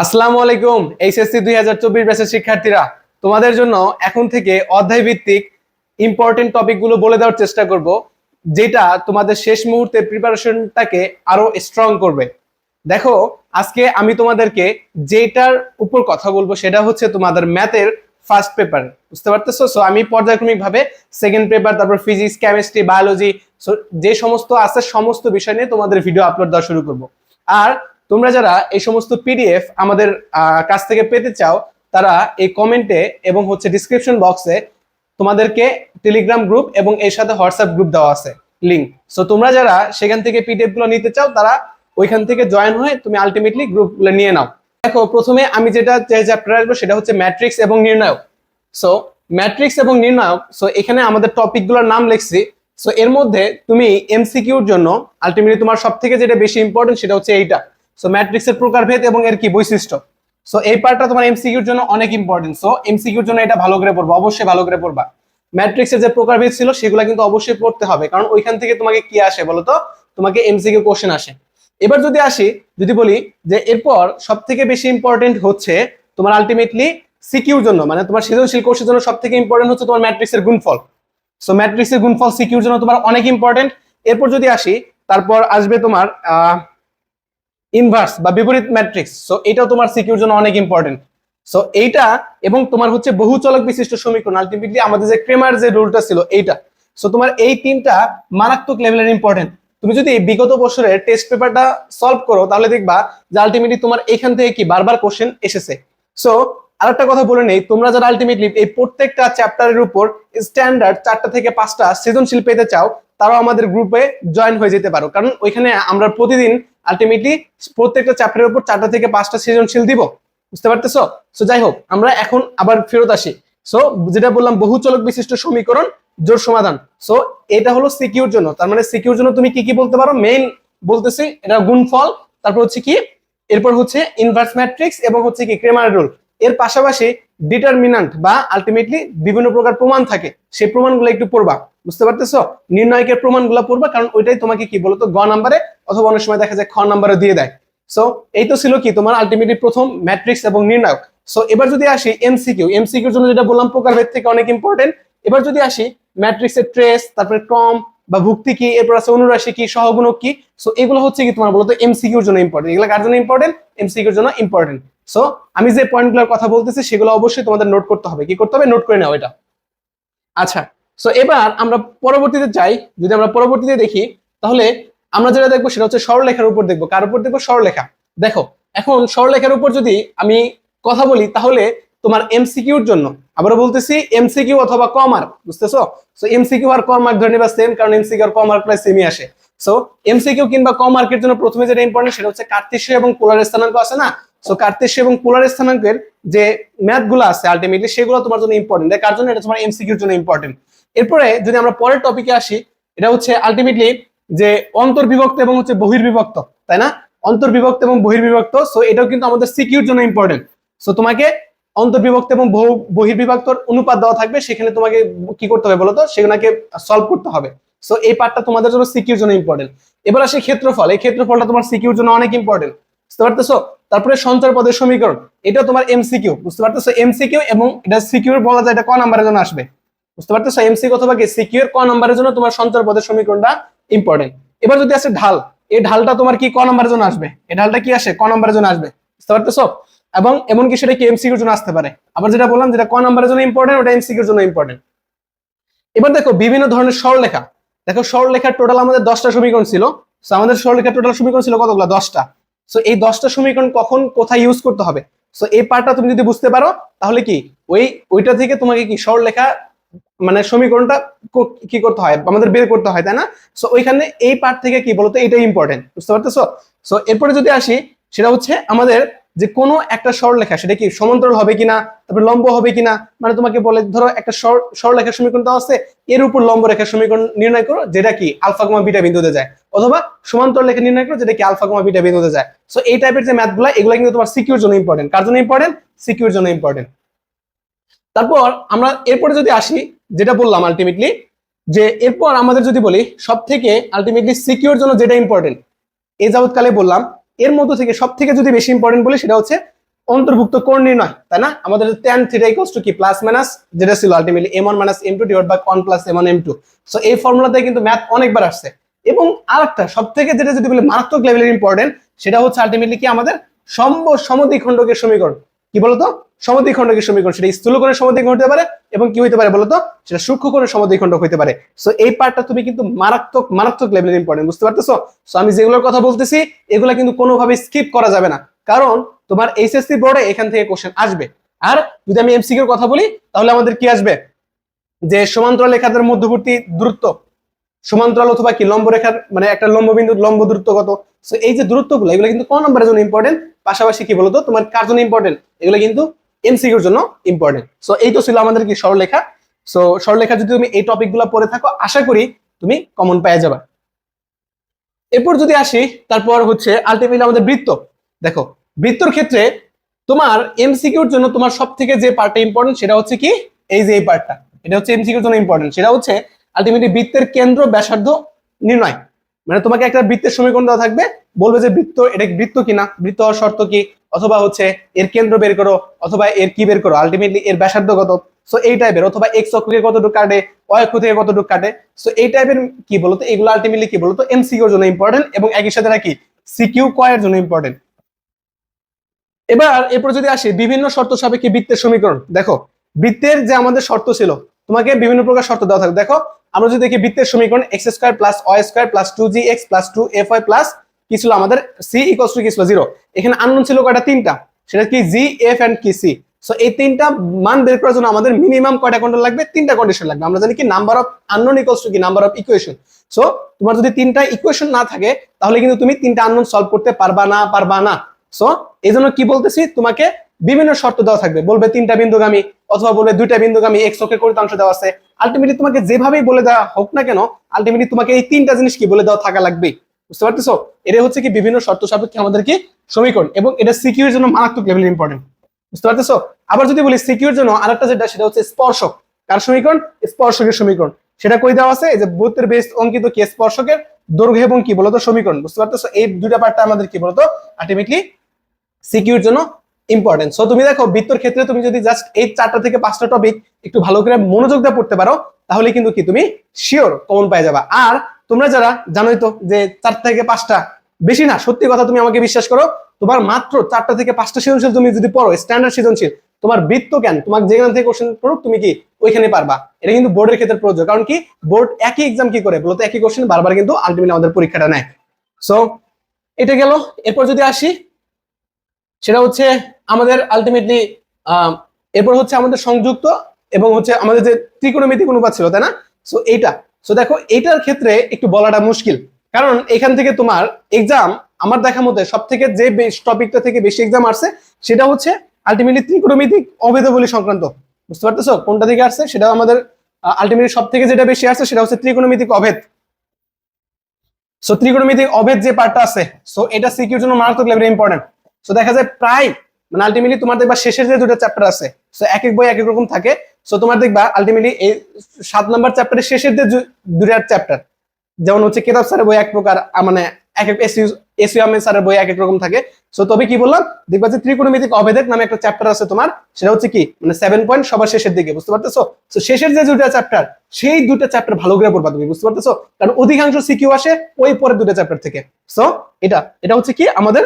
আসসালামু আলাইকুম, এইচএসসি দুই হাজার চব্বিশ ব্যাচের শিক্ষার্থীরা। তোমাদের জন্য এখন থেকে অধ্যায় ভিত্তিক ইম্পর্টেন্ট টপিকগুলো বলে দেওয়ার চেষ্টা করব, যেটা তোমাদের শেষ মুহূর্তে প্রিপারেশনটাকে আরও স্ট্রং করবে। দেখো, আজকে আমি তোমাদেরকে যেটার উপর কথা বলব সেটা হচ্ছে তোমাদের ম্যাথের ফার্স্ট পেপার বুঝতে পারতেছো? সো আমি পর্যায়ক্রমিক ভাবে সেকেন্ড পেপার তারপর ফিজিক্স কেমিস্ট্রি বায়োলজি যে সমস্ত আছে, সমস্ত বিষয় নিয়ে তোমাদের ভিডিও আপলোড দেওয়া শুরু করব। আর তোমরা যারা এই সমস্ত পিডিএফ আমাদের কাছ থেকে পেতে চাও, তারা এই কমেন্টে এবং হচ্ছে ডিসক্রিপশন বক্সে তোমাদেরকে টেলিগ্রাম গ্রুপ এবং এর সাথে হোয়াটসঅ্যাপ গ্রুপ দেওয়া আছে লিঙ্ক সো তোমরা যারা সেখান থেকে পিডিএফগুলো নিতে চাও, তারা ওইখান থেকে জয়েন হয়ে তুমি আলটিমেটলি গ্রুপগুলো নিয়ে নাও। দেখো, প্রথমে আমি যেটা চ্যাপ্টার আসব সেটা হচ্ছে ম্যাট্রিক্স এবং নির্ণায়ক সো ম্যাট্রিক্স এবং নির্ণায়ক সো এখানে আমাদের টপিকগুলোর নাম লিখছি। সো এর মধ্যে তুমি এমসিকিউর জন্য আলটিমেটলি তোমার সব থেকে যেটা বেশি ইম্পর্টেন্ট সেটা হচ্ছে এইটা। সো ম্যাট্রিক্সের প্রকারভেদ এবং এর কি বৈশিষ্ট্য? সো এই পার্টটা তোমার এমসিকিউর জন্য অনেক ইম্পর্টেন্ট সো এমসিকিউর জন্য এটা ভালো করে পড়বা, অবশ্যই ভালো করে পড়বা। ম্যাট্রিক্সের যে প্রকারভেদ ছিল, সেগুলো কিন্তু অবশ্যই পড়তে হবে। কারণ ওইখান থেকে তোমাকে কি আসে বলো তো তোমাকে এমসিকিউ কোশ্চেন আসে। এবার যদি আসি, যদি বলি যে এরপর সব থেকে বেশি ইম্পর্টেন্ট হচ্ছে তোমার আলটিমেটলি সিকিউর জন্য মানে তোমার সৃজনশীল কোর্সের জন্য সব থেকে ইম্পর্টেন্ট হচ্ছে তোমার ম্যাট্রিক্সের গুণফল। সো ম্যাট্রিক্সের গুণফল সিকিউর জন্য তোমার অনেক ইম্পর্টেন্ট এরপর যদি আসি, তারপর আসবে তোমার ইনভার্স বা বিপরীত ম্যাট্রিক্স সো এটাও তোমার সিকিউর জন্য অনেক ইম্পর্টেন্ট সো এইটা এবং তোমার হচ্ছে বহু চলক বিশিষ্ট সমীকরণ আলটিমেটলি আমাদের যে ক্রেমার যে রুলটা ছিল, এইটা। সো তোমার এই তিনটা মারাত্মক লেভেলের ইম্পর্টেন্ট তুমি যদি বিগত বছরের টেস্ট পেপারটা সলভ করো, তাহলে দেখবা যে আলটিমেটলি তোমার এখান থেকে কি বারবার কোশ্চেন এসেছে। সো আরেকটা কথা বলে নেই, তোমরা যারা আলটিমেটলি এই প্রত্যেকটা চ্যাপ্টারের উপর স্ট্যান্ডার্ড চারটা থেকে পাঁচটা সৃজনশীল পেতে চাও, তারাও আমাদের গ্রুপে জয়েন হয়ে যেতে পারো। কারণ ওইখানে আমরা প্রতিদিন আলটিমেটলি প্রত্যেকটা চ্যাপ্টারের উপর চারটা থেকে পাঁচটা সৃজনশীল দিব। বুঝতে পারতেছো? সো যাই হোক, আমরা এখন আবার ফেরত আসি। সো যেটা বললাম বহু চলক বিশিষ্ট সমীকরণ, জোর সমাধান। সো এটা হলো সিকিউর জন্য। তার মানে সিকিউর জন্য তুমি কি কি বলতে পারো? মেইন বলতেছি, এটা গুণফল, তারপর হচ্ছে কি? এরপর হচ্ছে ইনভার্স ম্যাট্রিক্স এবং হচ্ছে কি ক্রেমার রুল। এর পাশাপাশি ডিটারমিনান্ট বা আলটিমেটলি বিভিন্ন প্রকার প্রমাণ থাকে। সেই প্রমাণগুলো একটু পড়বা। বুঝতে পারতেছো? নির্ণায়কের প্রমাণগুলো পড়বা, কারণ ওইটাই তোমাকে কি বলতো? গ নাম্বারে অথবা অনেক সময় দেখা যায় খ নাম্বারে দিয়ে দেয়। সো এই তো ছিল কি? তোমার আলটিমেটলি প্রথম ম্যাট্রিক্স এবং নির্ণায়ক। সো এবার যদি আসি এমসিকিউ এমসিকিউর জন্য যেটা বললাম, প্রকারভেদ থেকে অনেক ইম্পর্টেন্ট এবার যদি আসি ম্যাট্রিক্সের ট্রেস তারপরে ক্রম বা ভুক্তি কি, এরপর আছে অনুরাশি কি, সহগুণক কি। সো এগুলো হচ্ছে কি তোমার বলতো এমসিকিউর জন্য ইম্পর্টেন্ট এগুলো কার জন্য ইম্পর্টেন্ট এমসিকিউর জন্য ইম্পর্টেন্ট সো আমি যে পয়েন্টগুলোর কথা বলতেছি, সেগুলো অবশ্যই তোমাদের নোট করতে হবে। কি করতে হবে? নোট করে নাও এটা। আচ্ছা সো এবার আমরা পরবর্তীতে যাই। যদি আমরা পরবর্তীতে দেখি, তাহলে আমরা যেটা দেখব সেটা হচ্ছে সরলেখার উপর দেখব। কার উপর দেখব? সরলেখা দেখো, এখন সরলেখার উপর যদি আমি কথা বলি, তাহলে তোমার এমসিকিউর জন্য, আবারও বলতেছি এমসিকিউ অথবা কম মার্ক বুঝতেছো সো এমসিকিউ আর কম মার্ক ধরে নেবা সেম কারণ এমসিকিউ আর কম মার্ক প্রায় সেমই আসে। সো এমসিকিউ কিংবা কম মার্কের জন্য প্রথমে যেটা ইম্পর্টেন্ট সেটা হচ্ছে কার্তেশ্য এবং পোলার স্থানাঙ্ক আছে না? সো কার্তেশ্য এবং পোলার স্থানাঙ্কের যে ম্যাথগুলো আছে আলটিমেটলি সেগুলো তোমার জন্য ইম্পর্টেন্ট কার জন্য? এটা তোমার এমসিকিউর জন্য ইম্পর্টেন্ট এরপরে যদি আমরা পরের টপিকে আসি, এটা হচ্ছে আলটিমেটলি যে অন্তর্বিভক্ত এবং হচ্ছে বহির্বিভক্ত, তাই না? অন্তর্বিভক্ত এবং বহির্বিভক্ত সো এটাও কিন্তু আমাদের সিকিউর জন্য ইম্পর্টেন্ট সো তোমাকে অন্তর্বিভক্ত এবং বহু, বহির্বিভক্তর অনুপাত দেওয়া থাকবে, সেখানে তোমাকে কি করতে হবে বলতো? সেগুলোকে সলভ করতে হবে। সো এই পার্টটা তোমাদের জন্য সিকিউর জন্য ইম্পর্টেন্ট এবার আসে ক্ষেত্রফল। এই ক্ষেত্রফলটা তোমার সিকিউর জন্য অনেক ইম্পর্টেন্ট বুঝতে পারতেছো? তারপরে সঞ্চয় পদের সমীকরণ। এটা তোমার এমসিকিউ বুঝতে পারতেছো? এমসিকিউ এবং এটা সিকিউর বলা যায় এটা ক নাম্বারের জন্য আসবে। বুঝতে পারতেছো? এমসিকিউ অথবা কি? সিকিউর ক নাম্বারের জন্য তোমার সঞ্চয় পদের সমীকরণটা ইম্পর্টেন্ট এবার যদি আসে ঢাল এই ঢালটা তোমার কি ক নাম্বারের জন্য আসবে? এই ঢালটা কি আসে? ক নাম্বারের জন্য আসবে। বুঝতে পারতেছো? এবং এমনকি সেটা কি এমসিকিউর জন্য আসতে পারে? আবার যেটা বললাম যেটা ক নাম্বারের জন্য ইম্পর্টেন্ট ওটা এমসিকিউর জন্য ইম্পর্টেন্ট এবার দেখো বিভিন্ন ধরনের সরলরেখা দেখো সরলরেখার টোটাল আমাদের দশটা সমীকরণ ছিল। So, আমাদের সরলরেখার টোটাল সমীকরণ ছিল কতগুলো? দশটা। সো এই দশটা সমীকরণ কখন কোথায় ইউজ করতে হবে? সো এই পার্টটা তুমি যদি বুঝতে পারো তাহলে কি? ওই ওইটা থেকে তোমাকে কি? সরলরেখা মানে সমীকরণটা কি করতে হয়? আমাদের বের করতে হয়, তাই না? সো ওইখানে এই পার্ট থেকে কি বলতো? এটা ইম্পর্টেন্ট বুঝতে পারতেছো? সো এরপরে যদি আসি, সেটা হচ্ছে আমাদের যে কোনো একটা সরলরেখা সেটা কি সমান্তরাল হবে কিনা, তারপর লম্ব হবে কিনা মানে তোমাকে বলে, ধরো একটা সর সরলরেখার সমীকরণ দেওয়া আছে, এর উপর লম্ব রেখার সমীকরণ নির্ণয় করো, যেটা কি আলফা কমা বিটা বিন্দুতে যায়, অথবা সমান্তরাল রেখা নির্ণয় করো, যেটা কি আলফা কমা বিটা বিন্দুতে যায়। সো এই টাইপের যে ম্যাথগুলো এগুলো কিন্তু তোমার সিকিউর জন্য ইম্পর্টেন্ট কার জন্য ইম্পর্টেন্ট সিকিউর জন্য ইম্পর্টেন্ট তারপর আমরা এরপরে যদি আসি, যেটা বললাম আলটিমেটলি যে এরপর আমাদের যদি বলি সব থেকে আলটিমেটলি সিকিউর জন্য যেটা ইম্পর্টেন্ট এ যাবৎকালে বললাম, এর মধ্যে থেকে সব থেকে যদি বেশি ইম্পর্টেন্ট বলি সেটা হচ্ছে অন্তর্ভুক্ত কোণ নির্ণয়, তাই না? আমাদের tan থিটা ইকুয়ালস টু কি? প্লাস মাইনাস যেটা ছিল ultimately m1 one minus M two divide by one plus M one M two so এই ফর্মুলাতে কিন্তু ম্যাথ অনেকবার আসছে। এবং আরেকটা সব থেকে যেটা যদি বলি মারাত্মক লেভেলের ইম্পর্টেন্ট সেটা হচ্ছে আলটিমেটলি কি? আমাদের সম্ভ সমদ্বিখণ্ডকের সমীকরণ। কি বলতো? সমদ্বিখণ্ডকের সমীকরণ? সেটা স্থূলকোণের সমদ্বিখণ্ড হতে পারে এবং কি হতে পারে বলতো? সেটা সূক্ষ্মকোণের সমদ্বিখণ্ডক হতে পারে। সো এই পার্টটা তুমি কিন্তু মারাত্মক মারাত্মক লেভেলের ইম্পর্টেন্ট বুঝতে পারতেছো? সো আমি যেগুলোর কথা বলতেছি, এগুলো কিন্তু কোনোভাবে স্কিপ করা যাবে না। কারণ তোমার এইচএসসি বোর্ডে এখান থেকে কোশ্চেন আসবে। আর যদি আমি এমসিকিউর কথা বলি, তাহলে আমাদের কি আসবে? যে সমান্তরাল রেখাদের মধ্যবর্তী দূরত্ব, সমান্তরাল অথবা কি লম্ব রেখার মানে একটা লম্ব বিন্দুর লম্ব দূরত্ব কত? সো এই যে দূরত্বগুলো, এগুলো কিন্তু কোন নম্বরের জন্য ইম্পর্টেন্ট পাশাপাশি কি বলতো? তোমার কার জন্য ইম্পর্টেন্ট এগুলো কিন্তু এমসিকিউর জন্য ইম্পর্টেন্ট সো এই তো ছিল আমাদের কি সরলরেখা? সো সরলরেখা যদি তুমি এই টপিকগুলো পড়ে থাকো, আশা করি তুমি কমন পেয়ে যাবে। এরপর যদি আসি, তারপর হচ্ছে আলটিমেটলি আমাদের বৃত্ত। দেখো, বৃত্তর ক্ষেত্রে তোমার এমসিকিউর জন্য তোমার সব থেকে যে পার্টটা ইম্পর্টেন্ট সেটা হচ্ছে কি? এই যে এই পার্টটা এটা হচ্ছে এমসিকিউর জন্য ইম্পর্টেন্ট সেটা হচ্ছে আলটিমেটলি বৃত্তের কেন্দ্র ব্যাসার্ধ নির্ণয়। মানে তোমাকে একটা বৃত্তের সমীকরণ দেওয়া থাকবে। বলবে যে বৃত্ত, এটা বৃত্ত কিনা? বৃত্ত হওয়ার শর্ত কি? অথবা হচ্ছে এর কেন্দ্র বের করো, অথবা এর কি বের করো আলটিমেটলি এর ব্যাসার্ধ কত? সো এই টাইপের অথবা এক্স অক্ষ থেকে কতটুকু কাটে ওয়াই অক্ষ থেকে কতটুকু কাটে? সো এই টাইপের কি বলতো? এগুলো আলটিমেটলি কি বলতো? এমসিকিউর জন্য ইম্পর্টেন্ট এবং একই সাথে নাকি সিকিউ কয়ের জন্য ইম্পর্টেন্ট এবার এরপর যদি আসি, বিভিন্ন শর্ত সাপেক্ষে বৃত্তের সমীকরণ। দেখো, বৃত্তের যে আমাদের শর্ত ছিল, তোমাকে বিভিন্ন প্রকার শর্ত দেওয়া থাকে দেখো, আমরা যদি দেখি বৃত্তের সমীকরণ X square plus Y square plus two G X plus two F Y plus কি ছিল আমাদের? সি ইকোয়াস টু কি ছিল? জিরো এখানে আননোন ছিল কয়টা? তিনটা। সেটা কি? জি এফ এন্ড কি? সি সো এই তিনটা মান বের করার জন্য আমাদের মিনিমাম কয়টা কন্ডিশন লাগবে? তিনটা কন্ডিশন লাগবে। আমরা জানি কি? Number of unknown equals to কি? নাম্বার অফ ইকুয়েশন সো তোমার যদি তিনটা ইকুয়েশন না থাকে, তাহলে কিন্তু তুমি তিনটা আননোন সলভ করতে পারবা না পারবা না। সো এই জন্য কি বলতেছি? তোমাকে বিভিন্ন শর্ত দেওয়া থাকবে। বলবে তিনটা বিন্দুগামী অথবা বলবে দুইটা বিন্দুগামী এক্স অক্ষের করিতাংশ দেওয়া আছে। আলটিমেটলি তোমাকে যেভাবেই বলে দেওয়া হোক না কেন আলটিমেটলি তোমাকে এই তিনটা জিনিস কি বলে দেওয়া থাকা লাগবে বুঝতে পারতেছো? এটা হচ্ছে কি বিভিন্ন শর্ত সাপেক্ষে আমাদের কি সমীকরণ এবং এটা সিকিউর জন্য মারাত্মক লেভেল ইম্পর্টেন্ট বুঝতে পারতেছো? আবার যদি বলি সিকিউর জন্য আরেকটা যেটা, সেটা হচ্ছে স্পর্শক। কার সমীকরণ? স্পর্শকের সমীকরণ। সেটা কই দেওয়া আছে? এই যে বৃত্তের বেস অঙ্কিত কি স্পর্শকের? দৈর্ঘ্য এবং কি বলতো সমীকরণ। বুঝতে পারতেছো? এই দুইটা পার্টটা আমাদের কি বলতো? আলটিমেটলি সিকিউর জন্য ইম্পর্টেন্ট সো তুমি দেখো, বৃত্তর ক্ষেত্রে তুমি যদি জাস্ট এই চারটা থেকে পাঁচটা টপিক একটু ভালো করে মনোযোগ দিয়ে পড়তে পারো, তাহলে কিন্তু কি তুমি শিওর কমন পাই যাবা। আর তোমরা যারা জানোই তো যে চার থেকে পাঁচটা, বেশি না, সত্যি কথা তুমি আমাকে বিশ্বাস করো, তোমার মাত্র চারটা থেকে পাঁচটা সৃজনশীল তুমি যদি পড়ো স্ট্যান্ডার্ড সৃজনশীল, তোমার বৃত্ত কেন তোমার যেখান থেকে কোশ্চেন পড়ুক, তুমি কি ওইখানে পারবা। এটা কিন্তু বোর্ডের ক্ষেত্রে প্রযোজ্য, কারণ কি বোর্ড একই এক্সাম কি করে? বলতো একই কোশ্চেন বারবার কিন্তু আলটিমেটলি আমাদের পরীক্ষাটা নেয়। সো এটা গেল, এরপর যদি আসি, সেটা হচ্ছে আমাদের আলটিমেটলি এরপর হচ্ছে আমাদের সংযুক্ত এবং হচ্ছে আমাদের যে ত্রিকোণমিতিক অনুপাত ছিল, তাই না? সো এইটা সো দেখো, এটার ক্ষেত্রে একটু বলাটা মুশকিল। কারণ এখান থেকে তোমার এক্সাম আমার দেখা মতে সব থেকে যে টপিকটা থেকে বেশি এক্সাম আসছে, সেটা হচ্ছে আলটিমেটলি ত্রিকোণমিতিক অভেদবলী সংক্রান্ত। বুঝতে পারতেছো? কোনটা থেকে আসছে? সেটা আমাদের আলটিমেটলি সব থেকে যেটা বেশি আসছে, সেটা হচ্ছে ত্রিকোণমিতিক অভেদ। সো ত্রিকোণমিতিক অভেদ যে পার্টটা আছে সো এটা সিকিউর জন্য মারাত্মক লেভেলে ইম্পর্টেন্ট সো দেখা যায় প্রায় মানে আলটিমেটলি তোমার দেখবা শেষের যে দুটো চ্যাপ্টার আছে সো এক এক বই এক এক রকম থাকে। সো তোমার দেখবা আলটিমেটলি এই সাত নাম্বার চ্যাপ্টারের শেষের যে দুটা চ্যাপ্টার যেমন হচ্ছে কেতাব স্যারের বই এক প্রকার মানে এক এক আহমেদ স্যারের বই এক এক রকম থাকে। সো তবে কি বললাম, দেখবা যে ত্রিকোণমিতিক অভেদক নামে একটা চ্যাপ্টার আছে তোমার, সেটা হচ্ছে কি মানে সেভেন পয়েন্ট সবার শেষের দিকে, বুঝতে পারতেছো? তো শেষের যে দুটা চ্যাপ্টার সেই দুটা চ্যাপ্টার ভালো করে পড়বা তুমি, বুঝতে পারতেছো? কারণ অধিকাংশ সিকিউ আসে ওই পরের দুটা চ্যাপ্টার থেকে। সো এটা এটা হচ্ছে কি আমাদের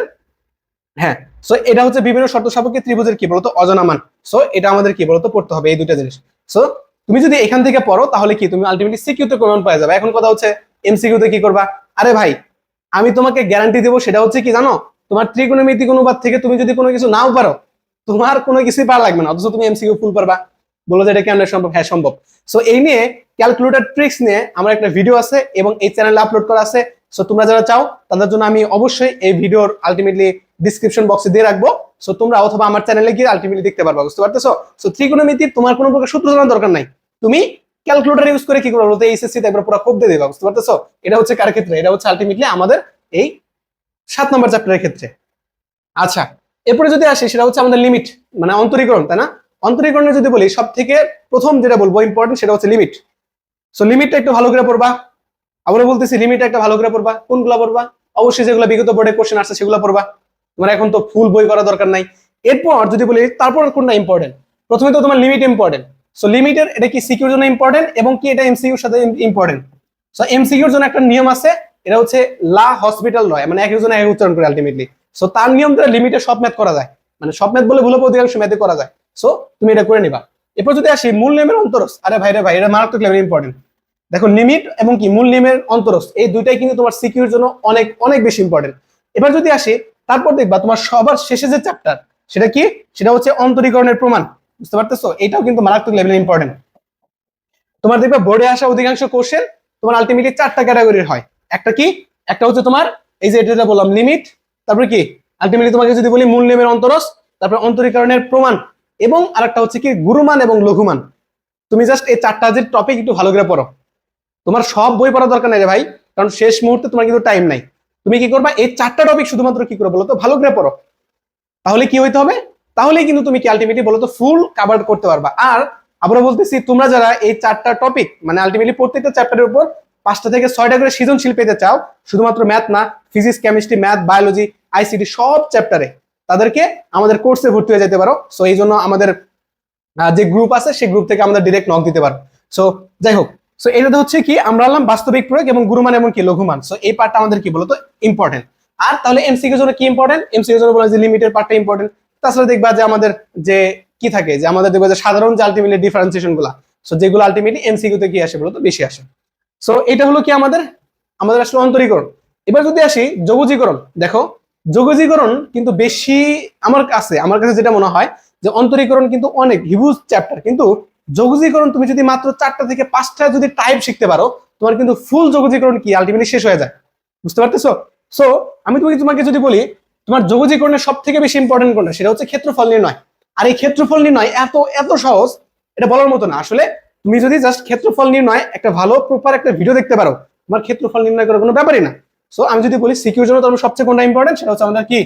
হ্যাঁ সো এটা হচ্ছে বিভিন্ন শর্ত সাপেক্ষে ত্রিভুজের কি বলতো? অজানা মান। সো এটা আমাদের কি বলতো? পড়তে হবে এই দুটা জিনিস। সো তুমি যদি এখান থেকে পড়ো, তাহলে কি তুমি আলটিমেটলি সিকিউতে কমন পাওয়া যাবে। এখন কথা হচ্ছে এমসিকিউতে কি করবা? আরে ভাই, আমি তোমাকে গ্যারান্টি দেবো, সেটা হচ্ছে কি জানো? তোমার ত্রিকোণমিতিক অনুপাত থেকে তুমি যদি কোনো কিছু নাও পারো, তোমার কোনো কিছুই পার লাগবে না, অথচ তুমি এমসিকিউ ফুল পারবা। বলো যে এটা কেমন সম্ভব? হ্যাঁ সম্ভব। সো এই নিয়ে ক্যালকুলেটর ট্রিক্স নিয়ে আমার একটা ভিডিও আছে এবং এই চ্যানেলে আপলোড করা আছে। সো তোমরা যারা চাও, তাদের জন্য আমি অবশ্যই এই ভিডিওর আলটিমেটলি ডিসক্রিপশন বক্সে দিয়ে রাখব। সো তোমরা অথবা আমার চ্যানেলে গিয়ে আলটিমেটলি দেখতে পারবা, বুঝতে পারতেছো? সো ত্রিকোণমিতির তোমার কোনো প্রকার সূত্র জানার দরকার নাই। তুমি ক্যালকুলেটর ইউজ করে কি করব বলতে? এইচএসসি একবার পুরো কোপ দিয়ে দেবা, বুঝতে পারতেছো? এটা হচ্ছে কার ক্ষেত্রে? এটা হচ্ছে আলটিমেটলি আমাদের এই সাত নম্বর চ্যাপ্টারের ক্ষেত্রে। আচ্ছা এরপরে যদি আসি, সেটা হচ্ছে আমাদের লিমিট মানে অন্তরীকরণ, তাই না? অন্তরীকরণে যদি বলি সব থেকে প্রথম যেটা বলব ইম্পর্টেন্ট সেটা হচ্ছে লিমিট সো লিমিটটা একটু ভালো করে পড়বা। আবারও বলতেছি লিমিট একটা ভালো করে পড়বা। কোনগুলো পড়বা? অবশ্যই যেগুলো বিগত বোর্ডে কোশ্চেন আসছে সেগুলো পড়বা। তোমার এখন তো ফুল বই করা দরকার নাই। এরপর যদি বলি, তারপর কোনটা ইম্পর্টেন্ট প্রথমে তো তোমার লিমিট ইম্পর্টেন্ট সো লিমিটের এটা কি সিকিউর জন্য ইম্পর্টেন্ট এবং কি এটা এমসিকিউর সাথে ইম্পর্টেন্ট সো এমসিকিউর জন্য একটা নিয়ম আছে, এটা হচ্ছে লা হসপিটাল লয় মানে এক একজন এক উচ্চারণ করে আলটিমেটলি সো তার নিয়ম দ্বারা লিমিটে সব ম্যাথ করা যায়। মানে সব ম্যাথ বলে ভুল হবে অধিকাংশ ম্যাথে করা যায়। সো তুমি এটা করে নিবা। এরপর যদি আসি, মূল নিয়মের অন্তরস আরে ভাই, রে ভাই, এটা মারাত্মক লেভেল ইম্পর্টেন্ট দেখো লিমিট এবং কি মূল নিয়মের অন্তরস এই দুইটাই কিন্তু তোমার সিকিউর জন্য অনেক অনেক বেশি ইম্পর্টেন্ট এবার যদি আসে, তারপর দেখবা তোমার সবার শেষে যে চ্যাপ্টার সেটা কি? সেটা হচ্ছে অন্তরীকরণের প্রমাণ। বুঝতে পারতেছো? এটাও কিন্তু মারাত্মক লেভেলে ইম্পর্টেন্ট তোমার দেখবে বোর্ডে আসা অধিকাংশ কোশ্চেন তোমার আলটিমেটলি চারটা ক্যাটাগরির হয়। একটা কি? একটা হচ্ছে তোমার, এই যে এটা বললাম লিমিট তারপরে কি? আলটিমেটলি তোমাকে যদি বলি মূল নিয়মের অন্তরস তারপরে অন্তরীকরণের প্রমাণ এবং আরেকটা হচ্ছে কি গুরুমান এবং লঘুমান। তুমি জাস্ট এই চারটা যে টপিক একটু ভালো করে পড়ো। তোমার সব বই পড়ার দরকার নাই রে ভাই, কারণ শেষ মুহূর্তে তোমার কিন্তু টাইম নাই। তুমি কি করবা? এই চারটা টপিক শুধুমাত্র কি করে বলো তো ভালো করে পড়ো। তাহলে কি হইতে হবে? তাহলেই কিন্তু তুমি কি আলটিমেটলি বলো তো ফুল কাভার করতে পারবা। আর আমরা বলতেছি, তোমরা যারা এই চারটা টপিক মানে আলটিমেটলি প্রত্যেকটা চ্যাপ্টারের উপর পাঁচটা থেকে ছয়টা করে সৃজনশীল পেতে চাও, শুধুমাত্র ম্যাথ না physics chemistry math biology ICT সব চ্যাপ্টারে তাদেরকে আমাদের কোর্সে ভর্তি হয়ে যেতে পারো। সো এই জন্য আমাদের যে গ্রুপ আছে, সেই গ্রুপ থেকে আমাদের ডিরেক্ট নক দিতে পারো। সো যাই হোক সো এটাতে হচ্ছে কি, আমরা আনলাম বাস্তবিক প্রয়োগ এবং গুরুমান এবং কি লঘুমান। সো এই পার্টটা আমাদের কি বলতো? ইম্পর্টেন্ট আর তাহলে এমসিকিউ জন্য কি ইম্পর্টেন্ট এমসিকিউ জন্য বলা যে লিমিটের পার্টটা ইম্পর্টেন্ট তাছাড়া দেখবা যে আমাদের যে কি থাকে, যে আমাদের দেখবা যে সাধারণ যে আলটিমেটলি ডিফারেন্সিয়েশনগুলা সো যেগুলো আলটিমেটলি এমসিকিউ তে কি আসে বলতো? বেশি আসে। সো এটা হলো কি আমাদের আমাদের আসলে অন্তরীকরণ। এবার যদি আসি, যোগজীকরণ। দেখো, যোগজীকরণ কিন্তু বেশি আমার কাছে আমার কাছে যেটা মনে হয় যে অন্তরীকরণ কিন্তু অনেক হিউজ চ্যাপ্টার কিন্তু যোগজীকরণ তুমি যদি মাত্র চারটা থেকে পাঁচটা যদি টাইপ শিখতে পারো, তোমার কিন্তু ফুল যোগজীকরণ কি? আলটিমেটলি শেষ হয়ে যায়। বুঝতে পারতেছো? সো আমি তোমাকে তোমাকে যদি বলি, তোমার যোগজীকরণের সব থেকে বেশি ইম্পর্টেন্ট কোনটা? সেটা হচ্ছে ক্ষেত্রফল নির্ণয়। আর এই ক্ষেত্রফল নির্ণয় এত এত সহজ, এটা বলার মতো না। আসলে তুমি যদি জাস্ট ক্ষেত্রফল নির্ণয়, একটা ভালো প্রপার একটা ভিডিও দেখতে পারো, তোমার ক্ষেত্রফল নির্ণয় করার কোনো ব্যাপারই না। সো আমি যদি বলি সিকিউর জন্য তোমার সবচেয়ে কোনটা ইম্পর্টেন্ট সেটা হচ্ছে আমাদের কি?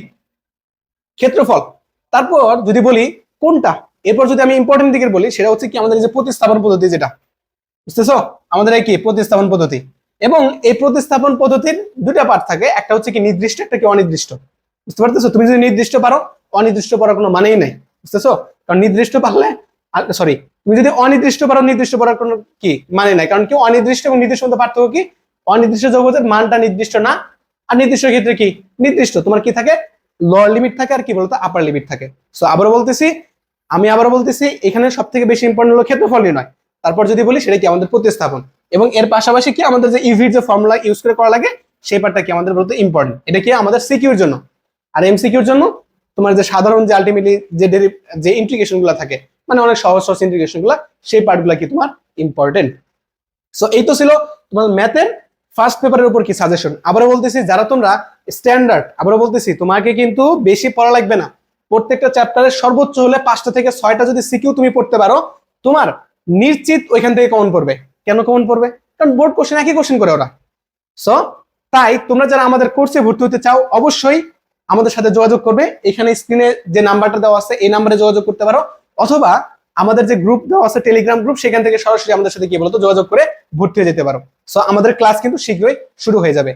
ক্ষেত্রফল। তারপর যদি বলি, কোনটা? এরপর যদি আমি ইম্পর্টেন্ট দিকের বলি, সেটা হচ্ছে কি আমাদের যে প্রতিস্থাপন পদ্ধতি যেটা, বুঝতেছো? আমাদের এই কি? প্রতিস্থাপন পদ্ধতি। এবং এই প্রতিস্থাপন পদ্ধতির দুটা পার্ট থাকে। একটা হচ্ছে কি নির্দিষ্ট, একটা কি অনির্দিষ্ট। বুঝতে পারতেছো? তুমি যদি নির্দিষ্ট পারো, অনির্দিষ্ট পারার কোনো মানেই নাই। বুঝতেছো? কারণ নির্দিষ্ট পারলে সরি তুমি যদি অনির্দিষ্ট পারো, নির্দিষ্ট পারার কোনো কি মানে নাই। কারণ কি অনির্দিষ্ট এবং নির্দিষ্ট মধ্যে পার্থক্য কি? অনির্দিষ্ট জগতের মানটা নির্দিষ্ট না। আর নির্দিষ্ট ক্ষেত্রে কি? নির্দিষ্ট। তোমার কি থাকে? লোয়ার লিমিট থাকে আর কি বলতো? আপার লিমিট থাকে। সো আবারও বলতেছি আমি আবার বলতেছি, এখানে সব থেকে বেশি ইম্পর্টেন্ট হলো ক্ষেত্রফল নয়। তারপর যদি বলি, সেটা কি আমাদের প্রতিস্থাপন? এবং এর পাশাপাশি কি আমাদের যে ইভির যে ফর্মুলা ইউজ করে করা লাগে, সেই পার্টটা কি আমাদের বলতে ইম্পর্টেন্ট এটা কি আমাদের সিকিউর জন্য? আর এমসিকিউর জন্য তোমার যে সাধারণ যে আলটিমেটলি যে যে ইন্টিগ্রেশনগুলো থাকে মানে অনেক সহজ সহজ ইন্টিগ্রেশনগুলা, সেই পার্টগুলা কি তোমার ইম্পর্টেন্ট সো এই তো ছিল তোমার ম্যাথের ফার্স্ট পেপারের উপর কি সাজেশন আবারও বলতেছি, যারা তোমরা স্ট্যান্ডার্ড আবারও বলতেছি, তোমাকে কিন্তু বেশি পড়া লাগবে না। প্রত্যেকটা চ্যাপ্টারের সর্বোচ্চ হলে পাঁচটা থেকে ছয়টা যদি সিকিউ তুমি পড়তে পারো, তোমার নিশ্চিত ওইখান থেকে কমন পড়বে। কেন কমন পড়বে? কারণ বোর্ড কোশ্চেন একই কোশ্চেন করে ওরা। সো তাই তোমরা যারা আমাদের কোর্সে ভর্তি হতে চাও, অবশ্যই আমাদের সাথে যোগাযোগ করবে। এখানে স্ক্রিনে যে নাম্বারটা দেওয়া আছে, এই নাম্বারে যোগাযোগ করতে পারো। অথবা আমাদের যে গ্রুপ দেওয়া আছে টেলিগ্রাম গ্রুপ সেখান থেকে সরাসরি আমাদের সাথে কি বলতো যোগাযোগ করে ভর্তি হয়ে যেতে পারো। সো আমাদের ক্লাস কিন্তু শীঘ্রই শুরু হয়ে যাবে।